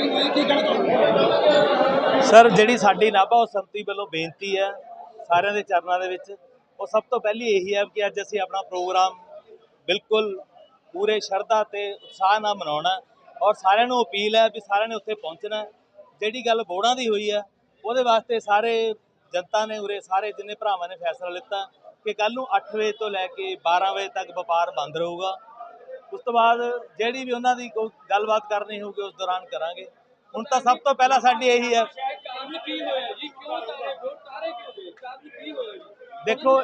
Meeting ਹੋਈ ਕੀ ਕਹਿਣਾ ਚਾਹੁੰਦੇ ਸਰ, ਜਿਹੜੀ ਸਾਡੀ ਨਾਭਾ ਸੰਮਤੀ ਵੱਲੋਂ ਬੇਨਤੀ ਹੈ ਸਾਰਿਆਂ ਦੇ ਚਰਨਾਂ ਦੇ ਵਿੱਚ, ਉਹ ਸਭ ਤੋਂ ਪਹਿਲੀ ਇਹੀ ਹੈ ਕਿ ਅੱਜ ਅਸੀਂ ਆਪਣਾ ਪ੍ਰੋਗਰਾਮ ਬਿਲਕੁਲ ਪੂਰੇ ਸ਼ਰਧਾ ਤੇ ਉਤਸ਼ਾਹ ਨਾਲ ਮਨਾਉਣਾ ਔਰ ਸਾਰਿਆਂ ਨੂੰ ਅਪੀਲ ਹੈ ਵੀ ਸਾਰਿਆਂ ਨੇ ਉੱਥੇ ਪਹੁੰਚਣਾ ਜਿਹੜੀ ਗੱਲ ਬੋੜਾਂ ਦੀ ਹੋਈ ਹੈ, ਉਹਦੇ ਵਾਸਤੇ ਸਾਰੇ ਜਨਤਾ ਨੇ ਉਰੇ ਸਾਰੇ ਜਿੰਨੇ ਭਰਾਵਾਂ ਨੇ ਫੈਸਲਾ ਲਿੱਤਾ ਕਿ ਕੱਲ ਨੂੰ 8 ਵਜੇ ਤੋਂ ਲੈ ਕੇ 12 ਵਜੇ ਤੱਕ ਵਪਾਰ ਬੰਦ ਰਹੂਗਾ। ਉਸ ਤੋਂ ਬਾਅਦ ਜਿਹੜੀ ਵੀ ਉਹਨਾਂ ਦੀ ਕੋਈ ਗੱਲਬਾਤ ਕਰਨੀ ਹੋਊਗੀ ਉਸ ਦੌਰਾਨ ਕਰਾਂਗੇ। ਹੁਣ ਤਾਂ ਸਭ ਤੋਂ ਪਹਿਲਾਂ ਸਾਡੀ ਇਹੀ ਹੈ। ਕਾਰਨ ਕੀ ਹੋਇਆ ਜੀ? ਕਿਉਂ ਤਾਰੇ ਵੋਟ ਤਾਰੇ ਕਿਉਂ ਗਏ ਕਾਰਨ ਕੀ ਹੋਇਆ ਜੀ? ਦੇਖੋ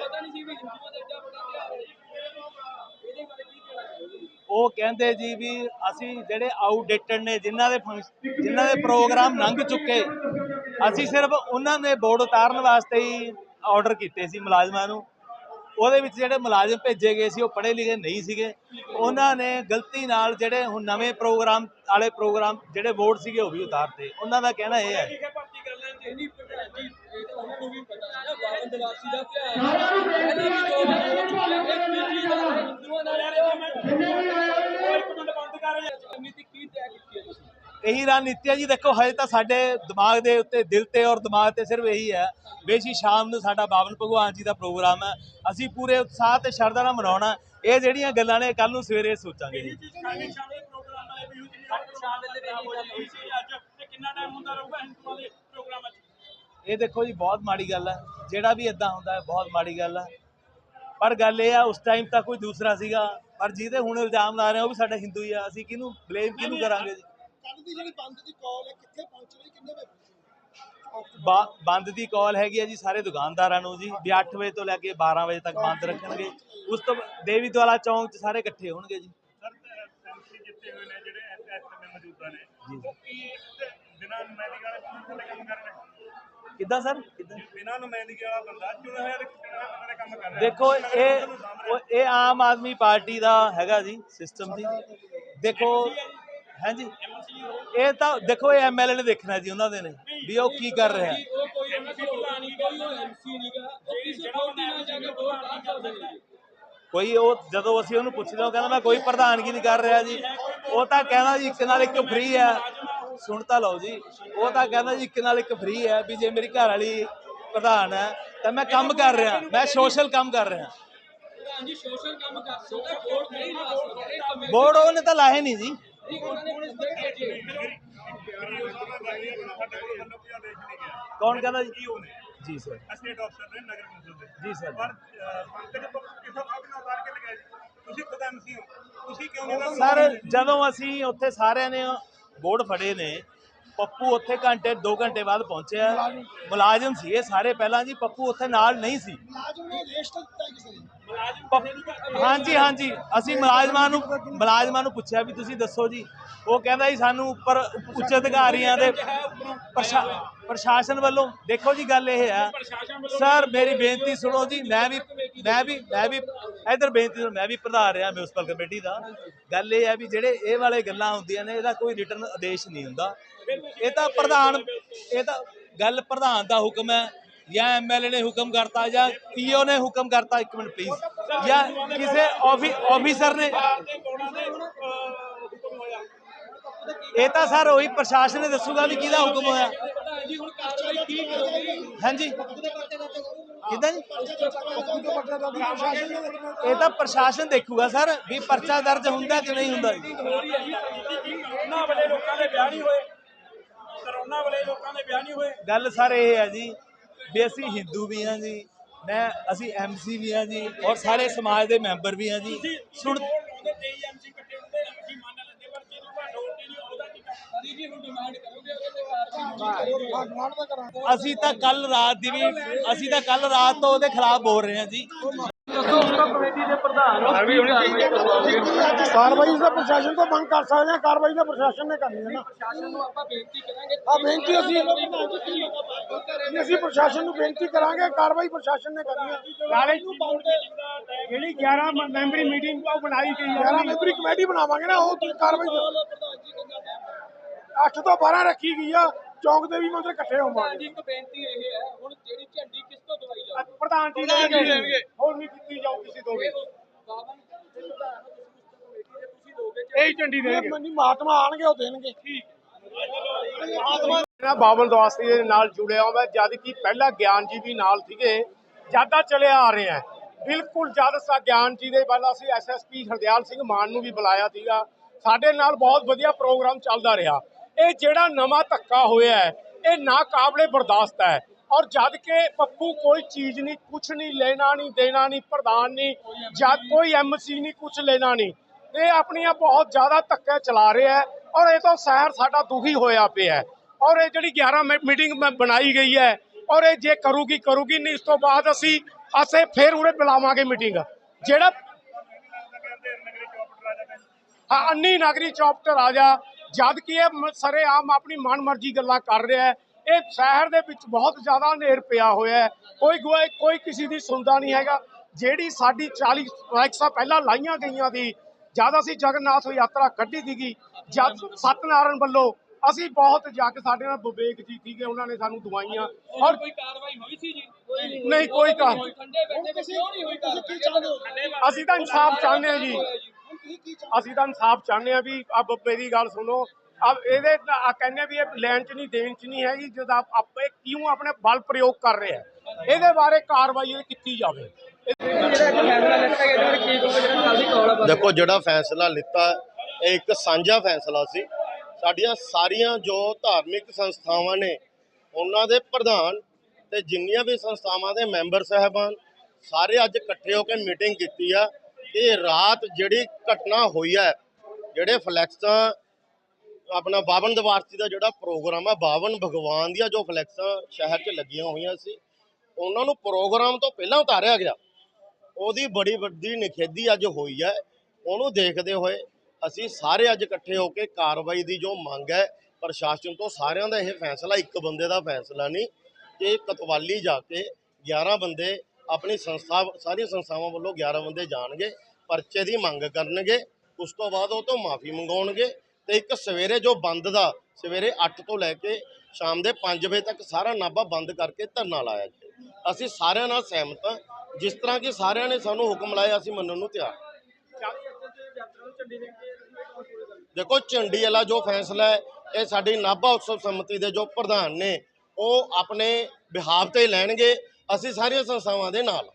ਉਹ ਕਹਿੰਦੇ ਜੀ ਵੀ ਅਸੀਂ ਜਿਹੜੇ ਆਊਟਡੇਟਡ ਨੇ ਜਿਨ੍ਹਾਂ ਦੇ ਜਿਨ੍ਹਾਂ ਦੇ ਪ੍ਰੋਗਰਾਮ ਲੰਘ ਚੁੱਕੇ ਅਸੀਂ ਸਿਰਫ ਉਹਨਾਂ ਦੇ ਬੋਰਡ ਉਤਾਰਨ ਵਾਸਤੇ ਹੀ ਆਰਡਰ ਕੀਤੇ ਸੀ ਮੁਲਾਜ਼ਮਾਂ ਨੂੰ। ਉਹਦੇ ਵਿੱਚ ਜਿਹੜੇ ਮੁਲਾਜ਼ਮ ਭੇਜੇ ਗਏ ਸੀ ਉਹ ਪੜ੍ਹੇ ਲਿਖੇ ਨਹੀਂ ਸੀਗੇ। ਉਹਨਾਂ ਨੇ ਗਲਤੀ ਨਾਲ ਜਿਹੜੇ ਹੁਣ ਨਵੇਂ ਪ੍ਰੋਗਰਾਮ ਵਾਲੇ ਪ੍ਰੋਗਰਾਮ ਜਿਹੜੇ ਬੋਰਡ ਸੀਗੇ ਉਹ ਵੀ ਉਤਾਰਤੇ। ਉਹਨਾਂ ਦਾ ਕਹਿਣਾ ਇਹ ਹੈ। ਨੂੰ ਹੈ ਇਹੀ ਰਣਨੀਤੀ ਹੈ ਜੀ। ਦੇਖੋ ਹਜੇ ਤਾਂ ਸਾਡੇ ਦਿਮਾਗ ਦੇ ਉੱਤੇ ਦਿਲ ਤੇ ਔਰ ਦਿਮਾਗ ਤੇ ਸਿਰਫ ਇਹੀ ਹੈ ਅਸੀਂ ਸ਼ਾਮ ਨੂੰ ਸਾਡਾ ਬਾਵਨ ਭਗਵਾਨ ਜੀ ਦਾ ਪ੍ਰੋਗਰਾਮ ਹੈ। ਅਸੀਂ ਪੂਰੇ ਉਤਸ਼ਾਹ ਤੇ ਸ਼ਰਧਾ ਨਾਲ ਮਨਾਉਣਾ ਇਹ ਜਿਹੜੀਆਂ ਗੱਲਾਂ ਨੇ ਕੱਲ ਨੂੰ ਸਵੇਰੇ ਸੋਚਾਂਗੇ ਜੀ। ਇਹ ਦੇਖੋ ਜੀ ਬਹੁਤ ਮਾੜੀ ਗੱਲ ਹੈ। ਜਿਹੜਾ ਵੀ ਇਦਾਂ ਹੁੰਦਾ ਹੈ ਬਹੁਤ ਮਾੜੀ ਗੱਲ ਹੈ। ਪਰ ਗੱਲ ਇਹ ਆ ਉਸ ਟਾਈਮ ਤਾਂ ਕੋਈ ਦੂਸਰਾ ਸੀਗਾ। ਪਰ ਜਿਹਦੇ ਹੁਣ ਇਲਜ਼ਾਮ ਲਾ ਰਹੇ ਉਹ ਵੀ ਸਾਡਾ ਹਿੰਦੂ ਹੀ ਆ ਅਸੀਂ ਕਿਹਨੂੰ ਬਲੇਮ ਕਿਹਨੂੰ ਕਰਾਂਗੇ ਜੀ? ਕੱਲ ਦੀ ਜਿਹੜੀ ਬੰਦ ਦੀ ਕਾਲ ਹੈ ਕਿੱਥੇ ਪਹੁੰਚ ਰਹੀ ਕਿੰਨੇ ਵਜੇ ਪਹੁੰਚੀ ਬਾ- ਬੰਦ ਦੀ ਕਾਲ ਹੈਗੀ ਹੈ ਜੀ ਸਾਰੇ ਦੁਕਾਨਦਾਰਾਂ ਨੂੰ ਜੀ ਵੀ 8 ਵਜੇ ਤੋਂ ਲੈ ਕੇ 12 ਵਜੇ ਤੱਕ ਬੰਦ ਰੱਖਣਗੇ। ਉਸ ਤੋਂ ਦੇਵੀ ਦੁਆਲਾ ਚੌਂਕ 'ਚ ਸਾਰੇ ਇਕੱਠੇ ਹੋਣਗੇ ਜੀ। ਸਰ ਐਮਸੀ ਜਿੱਤੇ ਹੋਏ ਨੇ ਜਿਹੜੇ ਐਸਐਮਏ ਮੌਜੂਦਾ ਨੇ ਉਹ ਕੀ ਬਿਨਾਂ ਨੁਮਾਇੰਦਗੀ ਵਾਲੇ ਬੰਦੇ ਦੇ ਕੰਮ ਕਰ ਰਹੇ ਨੇ? ਕਿੱਦਾਂ ਸਰ? ਕਿੱਦਾਂ? ਬਿਨਾਂ ਨੁਮਾਇੰਦਗੀ ਵਾਲਾ ਬੰਦਾ ਚੁਣਿਆ ਹੋਇਆ ਤੇ ਚੁਣਿਆ ਹੋਇਆ ਬੰਦੇ ਦੇ ਕੰਮ ਕਰ ਰਿਹਾ? ਦੇਖੋ ਇਹ ਆਮ ਆਦਮੀ ਪਾਰਟੀ ਦਾ ਹੈਗਾ ਜੀ ਸਿਸਟਮ ਜੀ। ਦੇਖੋ ਹਾਂਜੀ। ਇਹ ਤਾਂ ਦੇਖੋ ਇਹ ਐਮਐਲਏ ਨੇ ਦੇਖਣਾ ਜੀ ਉਹਨਾਂ ਦੇ ਨੇ ਵੀ ਉਹ ਕੀ ਕਰ ਰਿਹਾ। ਕੋਈ ਉਹ ਐਮਸੀ ਨਹੀਂਗਾ ਉਹ ਕਿਸੇ ਪਾਰਟੀ ਨਾਲ ਜਾ ਕੇ ਵੋਟ ਨਹੀਂ ਕਰ ਸਕਦਾ ਕੋਈ ਉਹ ਜਦੋਂ ਅਸੀਂ ਉਹਨੂੰ ਪੁੱਛਦੇ ਹਾਂ ਉਹ ਕਹਿੰਦਾ ਮੈਂ ਕੋਈ ਪ੍ਰਧਾਨਗੀ ਨਹੀਂ ਕਰ ਰਿਹਾ ਜੀ। ਉਹ ਤਾਂ ਕਹਿੰਦਾ ਜੀ ਇੱਕ ਨਾਲ ਇੱਕ ਫ੍ਰੀ ਹੈ। ਸੁਣ ਤਾਂ ਲਓ ਜੀ ਉਹ ਤਾਂ ਕਹਿੰਦਾ ਜੀ ਇੱਕ ਨਾਲ ਇੱਕ ਫ੍ਰੀ ਹੈ ਵੀ ਜੇ ਮੇਰੀ ਘਰ ਵਾਲੀ ਪ੍ਰਧਾਨ ਹੈ ਤਾਂ ਮੈਂ ਕੰਮ ਕਰ ਰਿਹਾ ਮੈਂ ਸੋਸ਼ਲ ਕੰਮ ਕਰ ਰਿਹਾ। ਪ੍ਰਧਾਨ ਜੀ ਸੋਸ਼ਲ ਕੰਮ ਕਰ ਸਕਦਾ ਵੋਟ ਨਹੀਂ ਲਾ ਸਕਦਾ। ਇਹ ਕਮੇਟੀ ਬੋਰਡ ਉਹਨੇ ਤਾਂ ਲਾਏ ਨਹੀਂ ਜੀ। ਕੌਣ ਕਹਿੰਦਾ ਜੀ? ਕੀ ਉਹਨੇ ਜੀ ਸਰ। ਸਟੇਟ ਅਫਸਰ ਨੇ ਨਗਰ ਕੌਂਸਲ ਦੇ। ਜੀ ਸਰ। ਪਰ ਪੰਕਜ ਕਿਥੋਂ ਕਾਬਲ ਨਾਲ ਉਤਾਰ ਕੇ ਲਗਾਇਆ ਜੀ ਤੁਸੀਂ ਖੁਦ ਐਮਸੀ ਹੋ। ਤੁਸੀਂ ਕਿਉਂ ਨਹੀਂ ਸਰ ਜਦੋਂ ਅਸੀਂ ਉੱਥੇ ਸਾਰਿਆਂ ਨੇ ਬੋਰਡ ਫੜੇ ਨੇ ਪੱਪੂ ਉੱਥੇ ਘੰਟੇ 2 ਘੰਟੇ ਬਾਅਦ ਪਹੁੰਚਿਆ। ਮੁਲਾਜ਼ਮ ਸੀ ਇਹ ਸਾਰੇ ਪਹਿਲਾਂ ਜੀ ਪੱਪੂ ਉੱਥੇ ਨਾਲ ਨਹੀਂ ਸੀ। ਮੁਲਾਜ਼ਮ ਨੇ ਰੇਸ਼ ਤਾਂ ਦਿੱਤਾ ਕਿਸੇ ਨੇ? ਪੱਪ- ਹਾਂਜੀ ਹਾਂਜੀ। ਅਸੀਂ ਮੁਲਾਜ਼ਮਾਂ ਨੂੰ ਮੁਲਾਜ਼ਮਾਂ ਨੂੰ ਪੁੱਛਿਆ ਵੀ ਤੁਸੀਂ ਦੱਸੋ ਜੀ। ਉਹ ਕਹਿੰਦਾ ਜੀ ਸਾਨੂੰ ਉੱਪਰ ਉੱਚ ਅਧਿਕਾਰੀਆਂ ਦੇ ਪ੍ਰਸ਼ਾ- ਪ੍ਰਸ਼ਾਸਨ ਵੱਲੋਂ ਦੇਖੋ ਜੀ ਗੱਲ ਇਹ ਹੈ ਸਰ ਮੇਰੀ ਬੇਨਤੀ ਸੁਣੋ ਜੀ ਮੈਂ ਵੀ ਮੈਂ ਵੀ ਮੈਂ ਵੀ ਇਧਰ ਬੇਨਤੀ ਮੈਂ ਵੀ ਪ੍ਰਧਾਨ ਰਿਹਾ ਮਿਊਨਿਸਪਲ ਕਮੇਟੀ ਦਾ। ਗੱਲ ਇਹ ਹੈ ਵੀ ਜਿਹੜੇ ਇਹ ਵਾਲੇ ਗੱਲਾਂ ਹੁੰਦੀਆਂ ਨੇ, ਇਹਦਾ ਕੋਈ ਰਿਟਰਨ ਆਦੇਸ਼ ਨਹੀਂ ਹੁੰਦਾ। ਇਹ ਤਾਂ ਪ੍ਰਧਾਨ, ਇਹ ਤਾਂ ਗੱਲ ਪ੍ਰਧਾਨ ਦਾ ਹੁਕਮ ਹੈ। ਜਾਂ ਐਮਐਲਏ ਨੇ ਹੁਕਮ ਕਰਤਾ, ਜਾਂ ਪੀਓ ਨੇ ਹੁਕਮ ਕਰਤਾ, ਇੱਕ ਮਿੰਟ ਪਲੀਜ਼ ਜਾਂ ਕਿਸੇ ਆਫੀ ਆਫੀਸਰ ਨੇ ਇਹ ਤਾਂ ਸਰ ਉਹੀ ਪ੍ਰਸ਼ਾਸਨ ਨੇ ਦੱਸੂਗਾ ਵੀ ਕਿਹਦਾ ਹੁਕਮ ਹੋਇਆ। ਹਾਂਜੀ। ਕਿਦਾਂ ਜੀ ਇਹ ਤਾਂ ਪ੍ਰਸ਼ਾਸਨ ਦੇਖੂਗਾ ਸਰ ਵੀ ਪਰਚਾ ਦਰਜ ਹੁੰਦਾ ਕਿ ਨਹੀਂ ਹੁੰਦਾ ਜੀ। ਕਰੋਨਾ ਵਾਲੇ ਲੋਕਾਂ ਦੇ ਵਿਆਹ ਨਹੀਂ ਹੋਏ ਕਰੋਨਾ ਵਾਲੇ ਲੋਕਾਂ ਦੇ ਵਿਆਹ ਨਹੀਂ ਹੋਏ ਗੱਲ ਸਰ ਇਹ ਹੈ ਜੀ ਵੀ ਅਸੀਂ ਹਿੰਦੂ ਵੀ ਹਾਂ ਜੀ ਮੈਂ ਅਸੀਂ ਐਮਸੀ ਵੀ ਹਾਂ ਜੀ ਔਰ ਸਾਰੇ ਸਮਾਜ ਦੇ ਮੈਂਬਰ ਵੀ ਹਾਂ ਜੀ। ਸੁਣ ਅਸੀਂ ਤਾਂ ਕੱਲ ਰਾਤ ਦੀ ਵੀ ਅਸੀਂ ਤਾਂ ਕੱਲ ਰਾਤ ਤੋਂ ਉਹਦੇ ਖਿਲਾਫ ਬੋਲ ਰਹੇ ਹਾਂ ਜੀ। ਦੱਸੋ ਉਸ ਕਮੇਟੀ ਦੇ ਪ੍ਰਧਾਨ ਹੋ। ਕੀ ਕਾਰਵਾਈ ਦਾ ਪ੍ਰਸ਼ਾਸਨ ਤੋਂ ਮੰਗ ਕਰ ਸਕਦੇ ਹਾਂ ਕਾਰਵਾਈ ਦਾ ਪ੍ਰਸ਼ਾਸਨ ਨੇ ਕਰਨੀ ਹੈ ਨਾ। ਪ੍ਰਸ਼ਾਸਨ ਨੂੰ ਆਪਾਂ ਬੇਨਤੀ ਕਰਾਂਗੇ। ਆ ਬੇਨਤੀ ਅਸੀਂ ਪ੍ਰਸ਼ਾਸਨ ਨੂੰ ਬੇਨਤੀ ਕਰਾਂਗੇ ਕਾਰਵਾਈ ਪ੍ਰਸ਼ਾਸਨ ਨੇ ਕਰਨੀ ਹੈ। ਨਾਲੇ ਜਿਹੜੀ 11 ਮੈਂਬਰੀ ਮੀਟਿੰਗ ਉਹ ਬਣਾਈ ਗਈ 11 ਮੈਂਬਰੀ ਕਮੇਟੀ ਬਣਾਵਾਂਗੇ ਨਾ ਉਹ ਕਾਰਵਾਈ 8 ਤੋਂ 12 ਰੱਖੀ ਗਈ ਆ ਚੌਂਕ ਦੇ ਵੀ ਮਤਲਬ ਇਕੱਠੇ ਹੋਵਾਂਗੇ। ਜੀ ਇੱਕ ਬੇਨਤੀ ਇਹ ਹੈ ਹੁਣ ਜਿਹੜੀ ਝੰਡੀ ਕਿਸ ਤੋਂ ਦਵਾਈ ਜਾਵੇ ਪ੍ਰਧਾਨ ਜੀ ਦੇਣਗੇ। ਹੋਰ ਨਹੀਂ ਕੀਤੀ ਜਾਊ ਕਿਸੇ ਤੋਂ ਵੀ। ਇਹ ਝੰਡੀ। ਦੇਣਗੇ। ਨਹੀਂ ਮਹਾਤਮਾ ਆਣਗੇ ਉਹ ਦੇਣਗੇ। ਠੀਕ ਮੈਂ ਬਾਬਲ ਦਵਾਸੀ ਦੇ ਨਾਲ ਜੁੜਿਆ ਹਾਂ ਮੈਂ ਜਦ ਕਿ ਪਹਿਲਾਂ ਗਿਆਨ ਜੀ ਵੀ ਨਾਲ ਸੀਗੇ ਜ਼ਿਆਦਾ ਚਲੇ ਆ ਰਹੇ ਆ ਬਿਲਕੁਲ ਜਦ ਸਾ ਗਿਆਨ ਜੀ ਦੇ ਪਹਿਲਾਂ ਅਸੀਂ ਐਸਐਸਪੀ ਹਰਦਿਆਲ ਸਿੰਘ ਮਾਨ ਨੂੰ ਵੀ ਬੁਲਾਇਆ ਸੀਗਾ। ਸਾਡੇ ਨਾਲ ਬਹੁਤ ਵਧੀਆ ਪ੍ਰੋਗਰਾਮ ਚੱਲਦਾ ਰਿਹਾ। ਇਹ ਜਿਹੜਾ ਨਵਾਂ ਧੱਕਾ ਹੋਇਆ ਹੈ ਇਹ ਨਾ ਕਾਬਲੇ ਬਰਦਾਸ਼ਤ ਹੈ। ਔਰ ਜਦ ਕਿ ਪੱਪੂ ਕੋਈ ਚੀਜ਼ ਨਹੀਂ ਕੁਛ ਨਹੀਂ ਲੈਣਾ ਨਹੀਂ ਦੇਣਾ ਨਹੀਂ ਪ੍ਰਧਾਨ ਨਹੀਂ ਜਦ ਕੋਈ ਐਮਸੀ ਨਹੀਂ ਕੁਛ ਲੈਣਾ ਨਹੀਂ। ਇਹ ਆਪਣੀਆਂ ਬਹੁਤ ਜ਼ਿਆਦਾ ਧੱਕੇ ਚਲਾ ਰਿਹਾ ਹੈ ਔਰ ਇਹ ਤੋਂ ਸ਼ਹਿਰ ਸਾਡਾ ਦੁਖੀ ਹੋਇਆ ਪਿਆ ਹੈ। ਔਰ ਇਹ ਜਿਹੜੀ 11 ਮੀ- ਮੀਟਿੰਗ ਮ- ਬਣਾਈ ਗਈ ਹੈ ਔਰ ਇਹ ਜੇ ਕਰੂਗੀ ਕਰੂਗੀ ਨਹੀਂ ਇਸ ਤੋਂ ਬਾਅਦ ਅਸੀਂ ਅਸੀਂ ਫੇਰ ਉਰੇ ਬੁਲਾਵਾਂਗੇ ਮੀਟਿੰਗ। ਜਿਹੜਾ ਰਾਜਾ ਹਾਂ, ਅੰਨੀ ਨਾਗਰੀ ਚੌਪਟਰ ਆ ਜਾ ਜਦ ਕਿ ਇਹ ਸਰੇਆਮ ਆਪਣੀ ਮਨਮਰਜ਼ੀ ਗੱਲਾਂ ਕਰ ਰਿਹਾ ਹੈ। ਇਹ ਸ਼ਹਿਰ ਦੇ ਵਿੱਚ ਬਹੁਤ ਜ਼ਿਆਦਾ ਹਨੇਰ ਪਿਆ ਹੋਇਆ ਹੈ। ਕੋਈ ਕੋਈ ਕਿਸੇ ਦੀ ਸੁਣਦਾ ਨਹੀਂ ਹੈਗਾ। ਜਿਹੜੀ ਸਾਡੀ 40 ਰਿਕਸ਼ਾ ਪਹਿਲਾਂ ਲਾਈਆਂ ਗਈਆਂ ਦੀ ਜਦ ਅਸੀਂ ਜਗਨਨਾਥ ਯਾਤਰਾ ਕੱਢੀ ਸੀਗੀ ਜਦ ਸਤਨਾਰਾਇਣ ਵੱਲੋਂ ਅਸੀਂ ਬਹੁਤ ਜੱਗ ਸਾਡੇ ਨਾਲ ਵਿਵੇਕ ਜੀ ਸੀਗੇ ਉਹਨਾਂ ਨੇ ਸਾਨੂੰ ਦਵਾਈਆਂ। ਔਰ ਕੋਈ ਕਾਰਵਾਈ ਹੋਈ ਸੀ ਜੀ? ਕੋਈ ਨਹੀਂ ਕੋਈ ਕਾਰਵਾਈ? ਅਸੀਂ ਤਾਂ ਇਨਸਾਫ ਚਾਹੁੰਦੇ ਹਾਂ ਜੀ। ਅਸੀਂ ਤਾਂ ਇਨਸਾਫ ਚਾਹੁੰਦੇ ਆ ਵੀ ਅਬ ਮੇਰੀ ਗੱਲ ਸੁਣੋ। ਅਬ ਇਹਦੇ ਆ ਕਹਿੰਦੇ ਵੀ ਇਹ ਲੈਣ ਚ ਨਹੀਂ, ਦੇਣ ਚ ਨਹੀਂ ਹੈਗੀ, ਜਦ ਆਪੇ ਕਿਉਂ ਆਪਣੇ ਬਲ ਪ੍ਰਯੋਗ ਕਰ ਰਿਹਾ ਇਹਦੇ ਬਾਰੇ ਕਾਰਵਾਈ ਕੀਤੀ ਜਾਵੇ। ਦੇਖੋ, ਜਿਹੜਾ ਫੈਸਲਾ ਲਿੱਤਾ, ਇਹ ਇੱਕ ਸਾਂਝਾ ਫੈਸਲਾ ਸੀ। ਸਾਡੀਆਂ ਸਾਰੀਆਂ ਜੋ ਧਾਰਮਿਕ ਸੰਸਥਾਵਾਂ ਨੇ, ਉਹਨਾਂ ਦੇ ਪ੍ਰਧਾਨ ਤੇ ਜਿੰਨੀਆਂ ਵੀ ਸੰਸਥਾਵਾਂ ਦੇ ਮੈਂਬਰ ਸਾਹਿਬਾਨ, ਸਾਰੇ ਅੱਜ ਇਕੱਠੇ ਹੋ ਕੇ ਮੀਟਿੰਗ ਕੀਤੀ ਆ। ਕਿ ਰਾਤ ਜਿਹੜੀ ਘਟਨਾ ਹੋਈ ਹੈ, ਜਿਹੜੇ ਫਲੈਕਸਾਂ ਆਪਣਾ ਬਾਵਨ ਦਵਾਰਸੀ ਦਾ ਜਿਹੜਾ ਪ੍ਰੋਗਰਾਮ ਆ, ਬਾਵਨ ਭਗਵਾਨ ਦੀਆਂ ਜੋ ਫਲੈਕਸਾਂ ਸ਼ਹਿਰ 'ਚ ਲੱਗੀਆਂ ਹੋਈਆਂ ਸੀ, ਉਹਨਾਂ ਨੂੰ ਪ੍ਰੋਗਰਾਮ ਤੋਂ ਪਹਿਲਾਂ ਉਤਾਰਿਆ ਗਿਆ। ਉਹਦੀ ਬੜੀ ਵੱਡੀ ਨਿਖੇਧੀ ਅੱਜ ਹੋਈ ਹੈ। ਉਹਨੂੰ ਦੇਖਦੇ ਹੋਏ ਅਸੀਂ ਸਾਰੇ ਅੱਜ ਇਕੱਠੇ ਹੋ ਕੇ ਕਾਰਵਾਈ ਦੀ ਜੋ ਮੰਗ ਹੈ, ਪ੍ਰਸ਼ਾਸਨ ਤੋਂ ਸਾਰਿਆਂ ਦਾ ਇਹ ਫੈਸਲਾ, ਇੱਕ ਬੰਦੇ ਦਾ ਫੈਸਲਾ ਨਹੀਂ, ਕਿ ਕਤਵਾਲੀ ਜਾ ਕੇ 11 ਬੰਦੇ ਆਪਣੀ ਸੰਸਥਾ, ਸਾਰੀਆਂ ਸੰਸਥਾਵਾਂ ਵੱਲੋਂ 11 ਬੰਦੇ ਜਾਣਗੇ। ਪਰਚੇ ਦੀ ਮੰਗ ਕਰਨਗੇ, ਉਸ ਤੋਂ ਬਾਅਦ ਉਹ ਤੋਂ ਮਾਫੀ ਮੰਗਾਉਣਗੇ ਤੇ ਇੱਕ ਸਵੇਰੇ ਜੋ ਬੰਦ ਦਾ, ਸਵੇਰੇ 8 ਤੋਂ ਲੈ ਕੇ ਸ਼ਾਮ ਦੇ 5 ਵਜੇ ਤੱਕ ਸਾਰਾ ਨਾਭਾ ਬੰਦ ਕਰਕੇ ਧਰਨਾ ਲਾਇਆ ਜੀ ਅਸੀਂ ਸਾਰਿਆਂ ਨਾਲ ਸਹਿਮਤ ਹਾਂ, ਜਿਸ ਤਰ੍ਹਾਂ ਕਿ ਸਾਰਿਆਂ ਨੇ ਸਾਨੂੰ ਹੁਕਮ ਲਾਇਆ, ਅਸੀਂ ਮੰਨਣ ਨੂੰ ਤਿਆਰ ਦੇਖੋ, ਝੰਡੀ ਵਾਲਾ ਜੋ ਫੈਸਲਾ ਹੈ, ਇਹ ਸਾਡੀ ਨਾਭਾ ਉਤਸਵ ਸਮਿਤੀ ਦੇ ਜੋ ਪ੍ਰਧਾਨ ਨੇ, ਉਹ ਆਪਣੇ ਬਿਹਾਵ ਤੇ ਲੈਣਗੇ, ਅਸੀਂ ਸਾਰੀਆਂ ਸੰਸਥਾਵਾਂ ਦੇ ਨਾਲ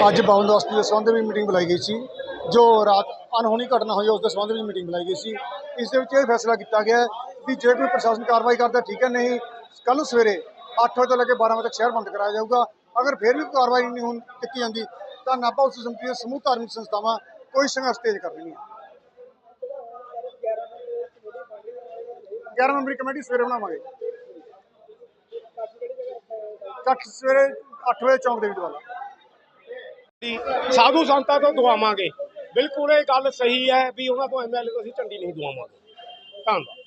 ਅੱਜ ਬਾਉਨ ਦੋਸਤੀ ਦੇ ਸੰਬੰਧ ਵਿੱਚ ਮੀਟਿੰਗ ਬੁਲਾਈ ਗਈ ਸੀ ਜੋ ਰਾਤ ਅਨਹੋਣੀ ਘਟਨਾ ਹੋਈ ਉਸ ਦੇ ਸੰਬੰਧ ਵਿੱਚ ਮੀਟਿੰਗ ਬੁਲਾਈ ਗਈ ਸੀ ਇਸ ਦੇ ਵਿੱਚ ਇਹ ਫੈਸਲਾ ਕੀਤਾ ਗਿਆ ਹੈ ਵੀ ਜੇ ਕੋਈ ਪ੍ਰਸ਼ਾਸਨ ਕਾਰਵਾਈ ਕਰਦਾ ਠੀਕ ਹੈ ਨਹੀਂ ਕੱਲ੍ਹ ਨੂੰ ਸਵੇਰੇ 8 ਵਜੇ ਤੋਂ ਲੈ ਕੇ 12 ਵਜੇ ਤੱਕ ਸ਼ਹਿਰ ਬੰਦ ਕਰਾਇਆ ਜਾਊਗਾ ਅਗਰ ਫਿਰ ਵੀ ਕੋਈ ਕਾਰਵਾਈ ਨਹੀਂ ਹੁਣ ਕੀਤੀ ਜਾਂਦੀ ਤਾਂ ਨਾਭਾ ਉਸ ਸਮਿਤੀ ਦੇ ਸਮੂਹ ਧਾਰਮਿਕ ਸੰਸਥਾਵਾਂ ਕੋਈ ਸੰਘਰਸ਼ ਤੇਜ਼ ਕਰ ਦੇਣਗੀਆਂ 11 ਮੈਂਬਰੀ ਕਮੇਟੀ ਸਵੇਰੇ ਬਣਾਵਾਂਗੇ ਕੱਠ ਸਵੇਰੇ 8 ਵਜੇ ਚੌਂਕ ਦੇ ਵਿੱਚ ਵਾਲਾ ਸਾਧੂ ਸੰਤਾਂ ਤੋਂ ਦਵਾਵਾਂਗੇ ਬਿਲਕੁਲ ਇਹ ਗੱਲ ਸਹੀ ਹੈ ਵੀ ਉਹਨਾਂ ਤੋਂ ਐਮਐਲਏ ਤੋਂ ਅਸੀਂ ਝੰਡੀ ਨਹੀਂ ਦਵਾਵਾਂਗੇ ਧੰਨਵਾਦ।